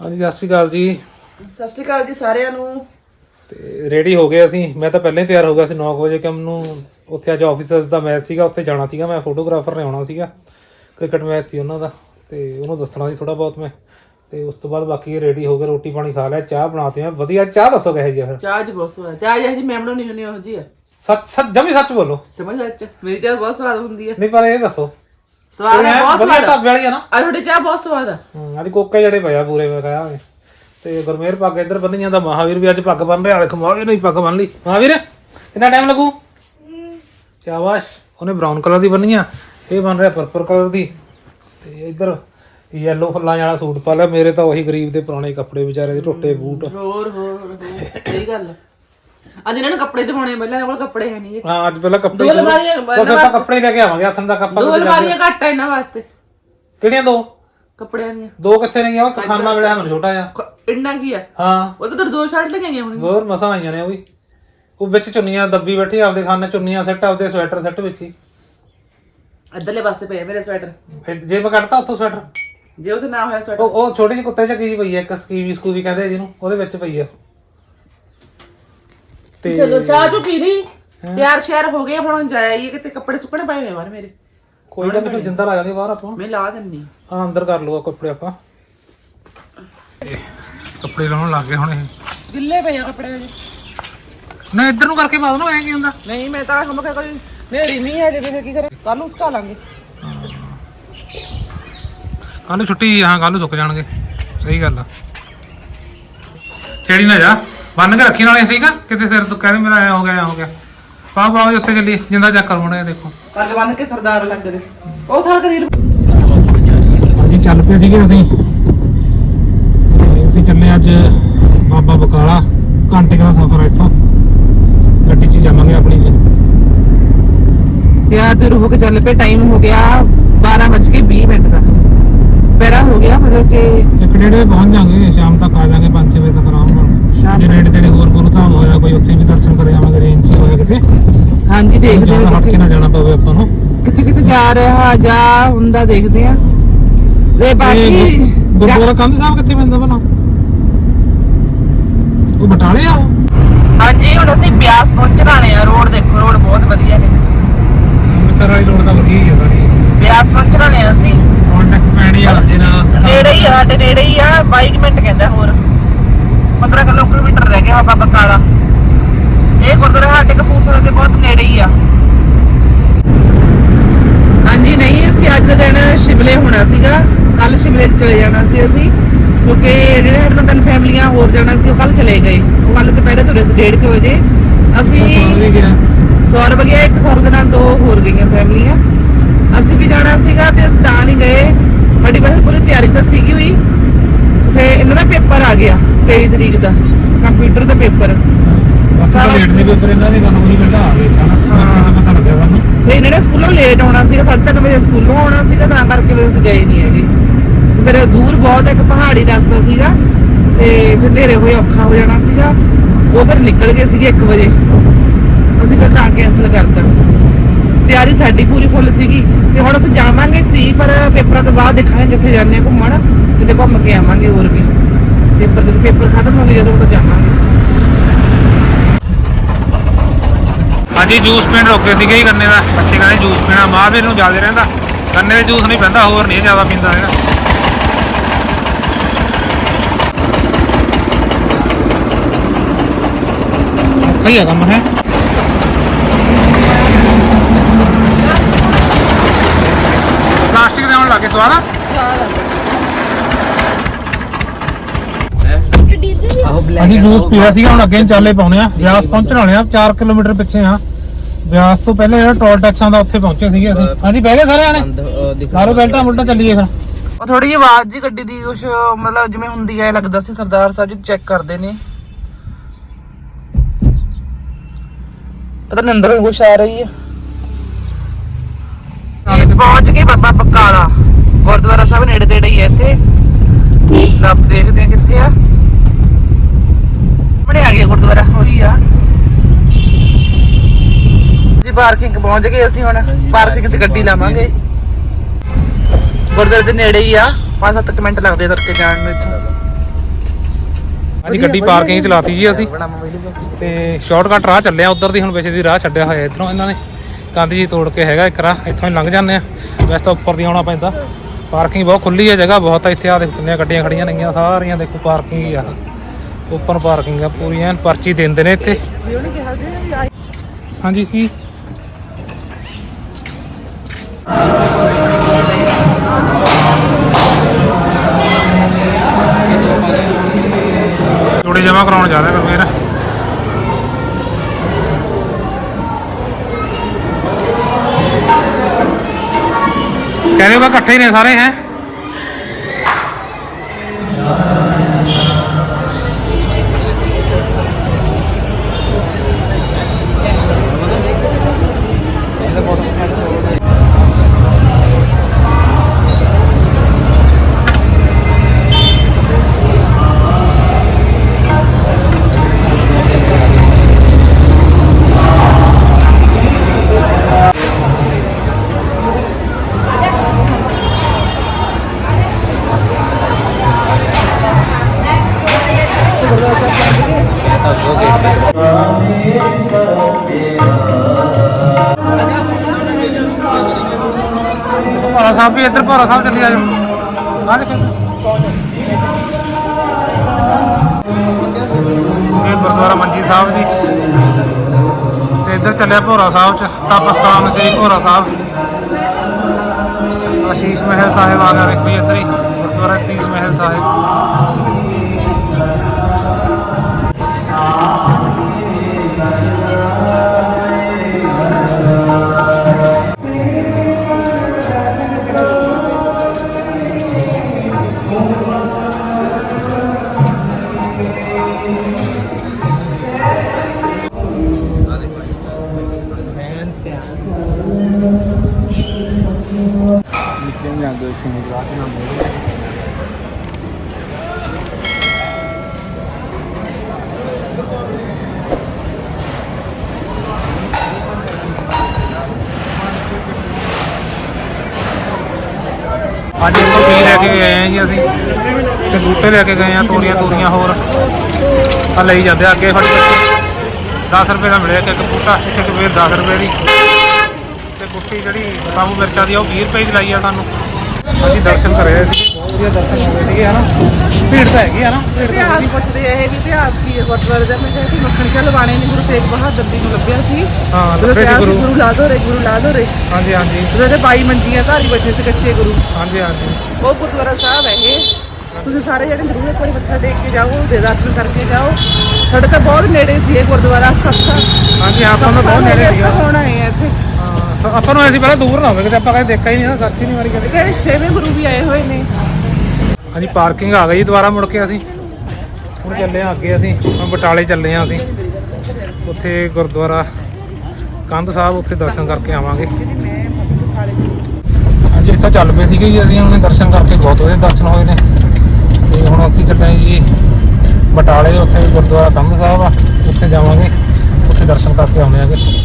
ਹਾਂਜੀ ਸਤਿ ਸ਼੍ਰੀ ਅਕਾਲ ਜੀ। ਸਤਿ ਸ਼੍ਰੀ ਅਕਾਲ ਜੀ ਸਾਰਿਆਂ ਨੂੰ। ਤੇ ਰੈਡੀ ਹੋ ਗਏ ਅਸੀਂ। ਮੈਂ ਤਾਂ ਪਹਿਲਾਂ ਹੀ ਤਿਆਰ ਹੋ ਗਿਆ ਸੀ 9 ਵਜੇ ਕਿ ਮੈਨੂੰ ਉੱਥੇ ਅੱਜ ਆਫਿਸਰਸ ਦਾ ਮੈਚ ਸੀਗਾ ਉੱਥੇ ਜਾਣਾ ਸੀਗਾ ਮੈਂ ਫੋਟੋਗ੍ਰਾਫਰ ਨੇ ਆਉਣਾ ਸੀਗਾ। ਕ੍ਰਿਕਟ ਮੈਚ ਸੀ ਉਹਨਾਂ ਦਾ ਤੇ ਉਹਨੂੰ ਦੱਸਣਾ ਸੀ ਥੋੜਾ ਬਹੁਤ ਮੈਂ। ਤੇ ਉਸ ਤੋਂ ਬਾਅਦ ਬਾਕੀ ਰੈਡੀ ਹੋ ਗਏ ਰੋਟੀ ਪਾਣੀ ਖਾ ਲਿਆ ਚਾਹ ਬਣਾਤੀ ਮੈਂ। ਵਧੀਆ ਚਾਹ ਦੱਸੋ ਕਹੇ ਜੀ ਫਿਰ? ਚਾਹ ਜੀ ਬਹੁਤ ਸਵਾਦ ਚਾਹ ਜੀ ਮੈਂ ਬਣਾਉਣੀ ਹੁੰਦੀ ਉਹ ਜੀ ਸੱਚ ਸੱਚ ਜਮੀ ਸੱਚ ਬੋਲੋ। ਸਮਝ ਸੱਚ। ਮੇਰੀ ਚਾਹ ਬਹੁਤ ਸਵਾਦ ਹੁੰਦੀ ਹੈ ਨਹੀਂ ਪਰ ਇਹ ਦੱਸੋ। ਸਵਾਦ ਹੈ ਬਹੁਤ ਵਧੀਆ ਸਵਾਦ ਆ। ਢਾਬੇ ਵਾਲੀ ਆ ਨਾ। ਆ ਤੁਹਾਡੀ ਚਾਹ ਬਹੁਤ ਸਵਾਦ ਆ। ਹੂੰ ਅੱਜ ਕੋਕੇ ਜਿਹੜੇ ਪਿਆ ਪੂਰੇ ਮੈਂ ਕਹਾਂ ਤੇ ਗੁਰਮੇਰ ਪੱਗ ਇੱਧਰ ਬੰਨੀ ਜਾਂਦਾ ਮਹਾਵੀਰ ਵੀ ਅੱਜ ਪੱਗ ਬੰਨ ਰਿਹਾ ਵੇਖ ਮਹਾਵੀਰ ਨੇ ਵੀ ਪੱਗ ਬੰਨ ਲਈ। ਮਹਾਵੀਰ ਕਿੰਨਾ ਟਾਈਮ ਲੱਗੂ? ਸ਼ਾਬਾਸ਼ ਉਹਨੇ ਬ੍ਰਾਊਨ ਕਲਰ ਦੀ ਬੰਨੀ ਆ ਇਹ ਬਣ ਰਿਹਾ ਪਰਪਲ ਕਲਰ ਦੀ। ਤੇ ਇੱਧਰ ਯੈਲੋ ਫੁੱਲਾਂ ਵਾਲਾ ਸੂਟ ਪਾ ਲਿਆ ਮੇਰੇ ਤਾਂ ਉਹੀ ਗਰੀਬ ਦੇ ਪੁਰਾਣੇ ਕੱਪੜੇ ਵਿਚਾਰੇ ਦੇ ਟੁੱਟੇ ਬੂਟ। ਹੋਰ ਹੋਰ ਹੋਰ ਸਹੀ ਗੱਲ ਆ। ਅੱਜ ਇਹਨਾਂ ਨੂੰ ਕੱਪੜੇ ਆ, ਪਹਿਲਾਂ ਇਹਨਾਂ ਕੋਲ ਕੱਪੜੇ ਹੈ ਨਹੀਂ ਹਾਂ ਅੱਜ ਪਹਿਲਾਂ ਕੱਪੜੇ ਦੋ ਅਲਮਾਰੀਆਂ ਉਹ ਫਿਰ ਤਾਂ ਕੱਪੜੇ ਲੈ ਕੇ ਆਵਾਂਗੇ ਹੱਥਾਂ ਦਾ ਕੱਪਾ ਦੋ ਅਲਮਾਰੀਆਂ ਘੱਟ ਆ ਇਹਨਾਂ ਵਾਸਤੇ। ਕਿਹੜੀਆਂ ਦੋ? ਕੱਪੜਿਆਂ ਦੀਆਂ। ਦੋ ਕਿੱਥੇ ਨਹੀਂ ਉਹ? ਖਾਨਾ ਮਿਲਿਆ ਮੈਨੂੰ ਛੋਟਾ ਜਿਹਾ। ਕ- ਇੰਨਾ ਕੀ ਆ? ਹਾਂ। ਉਹ ਤਾਂ ਦੋ ਸ਼ਰਟ ਲੈ ਕੇ ਆਈਆਂ ਹੁਣ ਹੋਰ ਮਸਾਂ ਆਈਆਂ ਨੇ ਉਹ ਵੀ। ਉਹ ਵਿੱਚ ਚੁੰਨੀਆਂ ਦੱਬੀ ਬੈਠੀ ਆਪਦੇ ਖਾਨੇ ਚੁੰਨੀਆਂ ਸੈੱਟ ਆਪਦੇ ਸਵੈਟਰ ਸੈੱਟ ਵਿੱਚ ਹੀ। ਅੱਧਰਲੇ ਪਾਸੇ ਪਏ ਆ ਮੇਰੇ ਸਵੈਟਰ ਫਿਰ ਜੇ ਮੈਂ ਕੱਢਤਾ ਉੱਥੋਂ ਸਵੈਟਰ ਜੇ ਉਹ ਤੇ ਨਾ ਹੋਇਆ ਸਵੈਟਰ ਉਹ ਉਹ ਛੋਟੀ ਜਿਹੀ ਕੁੱਤੇ ਚੱਕੀ ਜਿਹੀ ਪਈ ਹੈ ਇੱਕ ਸਕੀਵੀ ਸਕੂਵੀ ਕਹਿੰਦੇ ਆ ਜਿਹਨੂੰ ਉਹਦੇ ਵਿੱਚ ਪਈ ਆ। ਤੇ ਚਲੋ ਚਾਹ ਚੁ ਪੀ ਲਈ। ਤਿਆਰ ਸ਼ਿਆਰ ਹੋ ਗਏ ਹੁਣ ਜਾਈਏ ਕਿਤੇ ਕੱਪੜੇ ਸੁੱਕਣੇ ਪਏ ਹੋਏ ਬਾਹਰ ਮੇਰੇ। ਕੋਈ ਗੱਲ ਨਹੀਂ ਜਿੰਦਾ ਲਾ ਜਾਂਦੀ ਬਾਹਰ ਆਪਾਂ। ਮੈਂ ਲਾ ਦਿੰਨੀ ਹਾਂ ਅੰਦਰ ਕਰ ਲਊਗਾ ਕੱਪੜੇ ਆਪਾਂ। ਕੱਪੜੇ ਲਾਉਣ ਲੱਗ ਗਏ ਹੁਣ ਇਹ। ਗਿੱਲੇ ਪਏ ਆ ਕੱਪੜੇ ਜੀ ਨਾ ਇੱਧਰ ਨੂੰ ਕਰਕੇ ਪਾ ਦੋ ਨਾ ਐਂ ਕੀ ਹੁੰਦਾ? ਨਹੀਂ ਮੈਂ ਤਾਂ ਹਮ ਕੋਈ ਨੇੜੀ ਨਹੀਂ ਹੈ ਜੇ ਫਿਰ ਕੀ ਕਰੇ? ਕੱਲ ਨੂੰ ਸੁਕਾ ਲਾਂਗੇ। ਕੱਲ ਨੂੰ ਛੁੱਟੀ ਹਾਂ ਕੱਲ ਨੂੰ ਸੁੱਕ ਜਾਣਗੇ। ਸਹੀ ਗੱਲ ਆ। ਛੇੜੀ ਨਾ ਜਾ। ਬੰਨ ਕੇ ਰੱਖੀ ਨਾਲੇ ਠੀਕ ਆ ਕਿਤੇ ਸਿਰ ਤੋਂ ਕਹਿੰਦੇ ਮੇਰਾ ਐ ਹੋ ਗਿਆ ਐ ਹੋ ਗਿਆ। ਪਾ ਪਾਓ ਜੀ ਉੱਥੇ ਚੱਲੀ ਜਿੰਦਾ ਚੱਕ ਕਰ ਮੁੰਡੇ ਦੇਖੋ। ਪੱਗ ਬੰਨ ਕੇ ਸਰਦਾਰ ਲੱਗਦੇ ਉਹ ਥਾਂ ਕਰੀਲ ਹਾਂਜੀ ਚੱਲ ਪਏ ਸੀਗੇ ਅਸੀਂ। ਤੇ ਅਸੀਂ ਚੱਲੇ ਅੱਜ ਬਾਬਾ ਬਕਾਲਾ ਘੰਟੇ ਦਾ ਸਫ਼ਰ ਹੈ ਇੱਥੋਂ। ਗੱਡੀ 'ਚ ਜਾਵਾਂਗੇ ਆਪਣੀ 'ਚ ਤਿਆਰ ਤੇ ਹੋ ਕੇ ਚੱਲ ਪਏ ਟਾਈਮ ਹੋ ਗਿਆ 12:20 ਮਿੰਟ ਦਾ। ਪਹਿਰਾ ਹੋ ਗਿਆ ਮਤਲਬ ਕਿ ਇੱਕ ਡੇਢ ਵਜੇ ਪਹੁੰਚ ਜਾਾਂਗੇ ਸ਼ਾਮ ਤੱਕ ਆ ਜਾਾਂਗੇ 5-6 ਵਜੇ ਤੱਕ ਆਰਾਮ ਨਾਲ। ਸ਼ਾਮ ਜੇ ਨੇੜੇ ਤੇੜੇ ਹੋਰ ਗੁਰੂ ਧਾਮ ਹੋਇਆ ਕੋਈ ਉੱਥੇ ਵੀ ਦਰਸ਼ਨ ਕਰ ਆਵਾਂਗੇ ਰੇਂਜ 'ਚ ਹੋਇਆ ਕਿਤੇ? ਹਾਂਜੀ ਦੇਖਦੇ ਜ਼ਿਆਦਾ ਹਾਂ ਹੱਟ ਕੇ ਨਾ ਜਾਣਾ ਪਵੇ ਆਪਾਂ ਨੂੰ। ਕਿੱਥੇ ਕਿੱਥੇ ਜਾ ਰਿਹਾ ਜਾਂ ਹੁੰਦਾ ਦੇਖਦੇ ਆ ਤੇ ਬਾਕੀ ਗੁਰਦੁਆਰਾ ਕੰਧ ਸਾਹਿਬ ਕਿੱਥੇ ਪੈਂਦਾ ਬਣਾ ਉਹ ਬਟਾਲੇ ਆ? ਉਹ ਹਾਂਜੀ ਹੁਣ ਅਸੀਂ ਬਿਆਸ ਪਹੁੰਚਣ ਵਾਲੇ ਆ ਰੋਡ ਦੇਖੋ ਰੋਡ ਬਹੁਤ ਵਧੀਆ ਨੇ। ਅੰਮ੍ਰਿਤਸਰ ਵਾਲੀ ਰੋਡ ਤਾਂ ਵਧੀਆ ਹੀ ਆ ਸਾਡੀ। ਬਿਆਸ ਪਹੁੰਚਣ ਆ ਅਸੀਂ। ਕੰਟੈਕਟ ਪੈਣੀ ਆ ਨਾਲ। ਨੇੜੇ ਹੀ ਆ ਸਾਡੇ ਨੇੜੇ ਹੀ ਆ 22 ਮਿੰਟ ਕਹਿੰਦਾ ਹੋਰ। 15 ਕਿਲੋਮੀਟਰ ਰਹਿ ਗਿਆ ਬਾਬਾ ਬਕਾਲਾ ਇਹ ਗੁਰਦੁਆਰਾ ਸਾਡੇ ਕਪੂਰਥਲੇ ਦੇ ਬਹੁਤ ਨੇੜੇ ਹੀ ਆ। ਹਾਂਜੀ ਨਹੀਂ ਅਸੀਂ ਅੱਜ ਦਾ ਦਿਨ ਸ਼ਿਮਲੇ ਹੋਣਾ ਸੀਗਾ। ਕੱਲ ਸ਼ਿਮਲੇ ਚਲੇ ਜਾਣਾ ਸੀ ਅਸੀਂ ਕਿਉਂਕਿ ਜਿਹੜੇ ਤਿੰਨ ਫੈਮਲੀਆਂ ਹੋਰ ਜਾਣਾ ਸੀ ਉਹ ਕੱਲ ਚਲੇ ਗਏ। ਉਹ ਕੱਲ ਦੁਪਹਿਰੇ ਤੁਰੇ ਸੀ 1:30 ਵਜੇ। ਅਸੀਂ ਸੌਰਵ ਗਿਆ ਇੱਕ ਸੌਰਵ ਦੇ ਨਾਲ ਦੋ ਹੋਰ ਗਈਆਂ ਫੈਮਲੀਆਂ। ਅਸੀਂ ਵੀ ਜਾਣਾ ਸੀਗਾ ਤੇ ਅਸੀਂ ਤਾਂ ਨਹੀਂ ਗਏ। ਸਾਡੀ ਬਸ ਪੂਰੀ ਤਿਆਰੀ ਤਾਂ ਸੀਗੀ ਹੋਈ ਸੇ ਇਹਨਾਂ ਦਾ ਪੇਪਰ ਆ ਗਿਆ। 23 ਤਰੀਕ ਦਾ। ਕੰਪਿਊਟਰ ਦਾ ਪੇਪਰ। ਬਾਕੀ ਤਾਂ ਲੇਟ ਦੇ ਪੇਪਰ ਇਹਨਾਂ ਦੇ ਗੱਲ ਉਹੀ ਬੈਠਾ ਆ ਗਏ ਹਾਂ। ਪਤਾ ਲੱਗਿਆ ਸਾਨੂੰ ਤੇ ਇਹਨਾਂ ਸਕੂਲੋਂ ਲੇਟ ਆਉਣਾ ਸੀਗਾ 3:30 ਵਜੇ ਸਕੂਲੋਂ ਆਉਣਾ ਸੀਗਾ ਤਾਂ ਕਰਕੇ ਫਿਰ ਅਸੀਂ ਗਏ ਨਹੀਂ ਹੈਗੇ। ਫਿਰ ਦੂਰ ਬਹੁਤ ਇੱਕ ਪਹਾੜੀ ਰਸਤਾ ਸੀਗਾ ਤੇ ਫਿਰ ਹਨੇਰੇ ਹੋਏ ਔਖਾ ਹੋ ਜਾਣਾ ਸੀਗਾ। ਉਹ ਫਿਰ ਨਿਕਲ ਗਏ ਸੀਗੇ 1 ਵਜੇ। ਅਸੀਂ ਫਿਰ ਤਾਂ ਕੈਂਸਲ ਕਰਤਾ। ਤਿਆਰੀ ਸਾਡੀ ਪੂਰੀ ਫੁੱਲ ਸੀਗੀ। ਤੇ ਹੁਣ ਅਸੀਂ ਜਾਵਾਂਗੇ ਸੀ ਪਰ ਪੇਪਰਾਂ ਤੋਂ ਬਾਅਦ ਦੇਖਾਂਗੇ ਕਿੱਥੇ ਜਾਂਦੇ ਆ ਘੁੰਮਣ। ਕਿਤੇ ਘੁੰਮ ਕੇ ਆਵਾਂਗੇ ਹੋਰ ਵੀ। ਪੇਪਰ ਦੇ ਪੇਪਰ ਖਤਮ ਹੋ ਗਏ ਜਦੋਂ ਉਦੋਂ ਜਾਵਾਂਗੇ। ਹਾਂਜੀ ਜੂਸ ਪੀਣ ਰੋਕੇ ਸੀਗੇ ਹੀ ਗੰਨੇ ਦਾ। ਬੱਚੇ ਕਹਿੰਦੇ ਜੂਸ ਪੀਣਾ ਮਹਾਵੀਰ ਨੂੰ ਜ਼ਿਆਦਾ ਰਹਿੰਦਾ। ਗੰਨੇ ਦੇ ਜੂਸ ਨਹੀਂ ਪੈਂਦਾ ਹੋਰ ਨਹੀਂ ਜ਼ਿਆਦਾ ਪੀਂਦਾ ਹੈਗਾ ਸਹੀ ਹੈ ਕੰਮ ਹੈ? ਪਲਾਸਟਿਕ ਦੇ ਆਉਣ ਲੱਗੇ ਸਵਾਦ ਆ। ਅਸੀਂ ਜੂਸ ਪੀਆ ਸੀਗਾ ਹੁਣ ਅੱਗੇ ਨੂੰ ਚਾਲੇ ਪਾਉਣੇ ਆ। ਬਿਆਸ ਪਹੁੰਚਣ ਵਾਲੇ ਆ 4 ਕਿਲੋਮੀਟਰ ਪਿੱਛੇ ਆ। ਬਿਆਸ ਤੋਂ ਪਹਿਲੇ ਜਿਹੜਾ ਟੋਲ ਟੈਕਸਾਂ ਦਾ ਉੱਥੇ ਪਹੁੰਚੇ ਸੀਗੇ ਅਸੀਂ। ਹਾਂਜੀ ਬਹਿ ਗਏ ਸਾਰੇ ਆਣੇ ਸਾਰੋ ਬੈਲਟਾਂ ਬੁਲਟਾਂ ਚੱਲੀਏ ਫਿਰ। ਉਹ ਥੋੜੀ ਜਿਹੀ ਆਵਾਜ਼ ਜੀ ਗੱਡੀ ਦੀ ਕੁਛ ਮਤਲਬ ਜਿਵੇਂ ਹੁੰਦੀ ਐ ਲੱਗਦਾ ਸੀ ਸਰਦਾਰ ਸਾਹਿਬ ਜੀ ਚੈੱਕ ਕਰਦੇ ਨੇ। ਪਤਾ ਨਹੀਂ ਅੰਦਰੋਂ ਕੁਛ ਆ ਰਹੀ ਹੈ ਇਹ ਪਹੁੰਚ ਗਏ ਬਾਬਾ ਬਕਾਲਾ ਗੁਰਦੁਆਰਾ ਸਾਹਿਬ ਨੇੜੇ ਤੇੜੇ ਹੀ ਹੈ ਇੱਥੇ। ਲੱਭ ਦੇਖਦੇ ਆ ਕਿੱਥੇ ਆ। ਆ ਗਿਆ ਗੁਰਦੁਆਰਾ ਉਹੀ ਆ। ਜੀ ਪਾਰਕਿੰਗ ਪਹੁੰਚ ਗਏ ਅਸੀਂ ਹੁਣ ਪਾਰਕਿੰਗ 'ਚ ਗੱਡੀ ਲਾਵਾਂਗੇ। ਗੁਰਦੁਆਰੇ ਦੇ ਨੇੜੇ ਹੀ ਆ 5-7 ਮਿੰਟ ਲੱਗਦੇ ਤੜਕੇ ਜਾਣ ਨੂੰ ਇੱਥੋਂ। ਅੱਜ ਗੱਡੀ ਪਾਰਕਿੰਗ ਚ ਲਾਤੀ ਜੀ ਅਸੀਂ। ਤੇ ਸ਼ਾਰਟਕਟ ਰਾਹ ਚੱਲਿਆ ਉਧਰ ਦੀ ਹੁਣ ਵੈਸੇ ਦੀ ਰਾਹ ਛੱਡਿਆ ਹੋਇਆ ਇਧਰੋਂ ਇਹਨਾਂ ਨੇ। ਕੰਧ ਜੀ ਤੋੜ ਕੇ ਹੈਗਾ ਇੱਕ ਰਾਹ ਇੱਥੋਂ ਹੀ ਲੰਘ ਜਾਂਦੇ ਆ। ਵੈਸੇ ਤਾਂ ਉੱਪਰ ਦੀ ਆਉਣਾ ਪੈਂਦਾ। ਪਾਰਕਿੰਗ ਬਹੁਤ ਖੁੱਲੀ ਹੈ ਜਗ੍ਹਾ ਬਹੁਤ ਆ ਇੱਥੇ ਆ ਦੇਖੋ ਕਿੰਨੀਆਂ ਗੱਡੀਆਂ ਖੜੀਆਂ ਨੇਗੀਆਂ ਸਾਰੀਆਂ ਦੇਖੋ ਪਾਰਕਿੰਗ ਹੀ ਆ। ਓਪਨ ਪਾਰਕਿੰਗ ਆ ਪੂਰੀ, ਐਨ ਪਰਚੀ ਦਿੰਦੇ ਨੇ ਇੱਥੇ। ਹਾਂਜੀ, ਕੀ? ਜੋੜੇ ਜਮਾ ਕਰਾਉਣ ਜਾ ਰਿਹਾ ਫਿਰ। ਕਹਿੰਦੇ ਉਹ ਇਕੱਠੇ ਹੀ ਨੇ ਸਾਰੇ, ਹੈ? ਸਾਹਿਬ ਵੀ ਇੱਧਰ ਭੋਰਾ ਸਾਹਿਬ ਚੱਲੀ ਆਜੋ। ਆ ਦੇਖੋ। ਇਹ ਗੁਰਦੁਆਰਾ ਮੰਜੀ ਸਾਹਿਬ ਜੀ। ਤੇ ਇੱਧਰ ਚੱਲਿਆ ਭੋਰਾ ਸਾਹਿਬ ਚ, ਤਪਸਥਾਨ ਸ੍ਰੀ ਭੋਰਾ ਸਾਹਿਬ। ਆਸ਼ੀਸ਼ ਮਹਿਲ ਸਾਹਿਬ ਆ ਗਿਆ ਵੇਖੋ ਜੀ ਇੱਧਰ ਹੀ, ਗੁਰਦੁਆਰਾ ਆਸ਼ੀਸ਼ ਮਹਿਲ ਸਾਹਿਬ। ਅੱਜ ਇੱਕ ਵੀ ਲੈ ਕੇ ਗਏ ਆ ਜੀ ਅਸੀਂ? ਤੇ ਬੂਟੇ ਲੈ ਕੇ ਗਏ ਆ ਤੋਰੀਆਂ ਤੋਰੀਆਂ ਹੋਰ। ਆ ਲਈ ਜਾਂਦੇ ਆ ਅੱਗੇ ਫੜ ਕੇ 10 ਰੁਪਏ ਦਾ ਮਿਲਿਆ ਇੱਕ ਇੱਕ ਬੂਟਾ ਇੱਕ ਇੱਕ ਵੇਰ 10 ਰੁਪਏ ਦੀ। ਤੇ ਬੁੱਟੀ ਜਿਹੜੀ ਕਾਬੂ ਮਿਰਚਾਂ ਦੀ ਆ, ਉਹ 20 ਰੁਪਏ ਦੀ ਲਾਈ ਆ ਸਾਨੂੰ। ਅਸੀਂ ਦਰਸ਼ਨ ਕਰੇ ਸੀ। ਬਹੁਤ ਵਧੀਆ ਦਰਸ਼ਨ ਹੋ ਗਏ ਸੀਗੇ ਹਨਾ? ਭੀੜ ਤਾਂ ਹੈਗੀ ਆ ਨਾ ਭੀੜ ਤਾਂ ਇਤਿਹਾਸ ਪੁੱਛਦੇ ਆ ਇਹ ਵੀ ਇਤਿਹਾਸ ਕੀ ਹੈ ਗੁਰਦੁਆਰੇ ਦਾ। ਮੈਂ ਕਿਹਾ ਕਿ ਮੱਖਣ ਸ਼ਾਹ ਲਵਾਣੇ ਨੇ ਗੁਰੂ ਤੇਗ ਬਹਾਦਰ ਜੀ ਨੂੰ ਲੱਭਿਆ ਸੀ। ਹਾਂ ਦੱਸੇ ਸੀ ਸੀ ਗੁਰੂ। ਗੁਰੂ ਲਾ ਦੋ ਰੇ ਗੁਰੂ ਲਾ ਦੋ ਰੇ। ਹਾਂਜੀ ਹਾਂਜੀ। ਉਹਦੇ ਤੇ 22 ਮੰਜੀਆਂ ਧਾਰੀ ਬੈਠੇ ਸੀ ਕੱਚੇ ਗੁਰੂ। ਹਾਂਜੀ ਹਾਂਜੀ। ਉਹ ਗੁਰਦੁਆਰਾ ਸਾਹਿਬ ਹੈ ਇਹ। ਤੁਸੀਂ ਸਾਰੇ ਜਿਹੜੇ ਜ਼ਰੂਰ ਇੱਕ ਵਾਰੀ ਮੱਥਾ ਟੇਕ ਕੇ ਜਾਓ ਦੇ ਦਰਸ਼ਨ ਕਰਕੇ ਜਾਓ। ਸਾਡੇ ਤਾਂ ਬਹੁਤ ਨੇੜੇ ਸੀ ਇਹ ਗੁਰਦੁਆਰਾ ਸੱਸਾ ਹਾਂਜੀ ਆਪਾਂ ਨੂੰ ਬਹੁਤ ਨੇੜੇ ਸੀਗਾ। ਹੋਣਾ ਸੋ ਆਪਾਂ ਨੂੰ ਅਸੀਂ ਪਹਿਲਾਂ ਦੂਰ ਨਾ ਹੋਵੇ ਕਿਤੇ ਆਪਾਂ ਕਦੇ ਦੇਖਿਆ ਹੀ ਨਹੀਂ ਨਾ ਸੱਚ ਨਹੀਂ ਮਾਰੀ ਕਦੇ। ਕਿ ਛੇਵੇਂ ਗੁਰੂ ਵੀ ਆਏ ਹੋਏ ਨੇ। ਹਾਂਜੀ ਪਾਰਕਿੰਗ ਆ ਗਈ ਦੁਬਾਰਾ ਮੁੜ ਕੇ ਅਸੀਂ। ਹੁਣ ਚੱਲੇ ਆ ਅੱਗੇ ਅਸੀਂ ਹੁਣ ਬਟਾਲੇ ਚੱਲੇ ਆ ਅਸੀਂ। ਉੱਥੇ ਗੁਰਦੁਆਰਾ ਕੰਧ ਸਾਹਿਬ ਉੱਥੇ ਦਰਸ਼ਨ ਕਰਕੇ ਆਵਾਂਗੇ। ਹਾਂਜੀ ਇੱਥੋਂ ਚੱਲ ਪਏ ਸੀਗੇ ਜੀ ਅਸੀਂ ਉਹਨੇ ਦਰਸ਼ਨ ਕਰਕੇ ਬਹੁਤ ਵਧੀਆ ਦਰਸ਼ਨ ਹੋਏ ਨੇ। ਤੇ ਹੁਣ ਅਸੀਂ ਚੱਲੇ ਜੀ ਬਟਾਲੇ ਉੱਥੇ ਗੁਰਦੁਆਰਾ ਕੰਧ ਸਾਹਿਬ ਆ ਉੱਥੇ ਜਾਵਾਂਗੇ ਉੱਥੇ ਦਰਸ਼ਨ ਕਰਕੇ ਆਉਣੇ ਆਗੇ।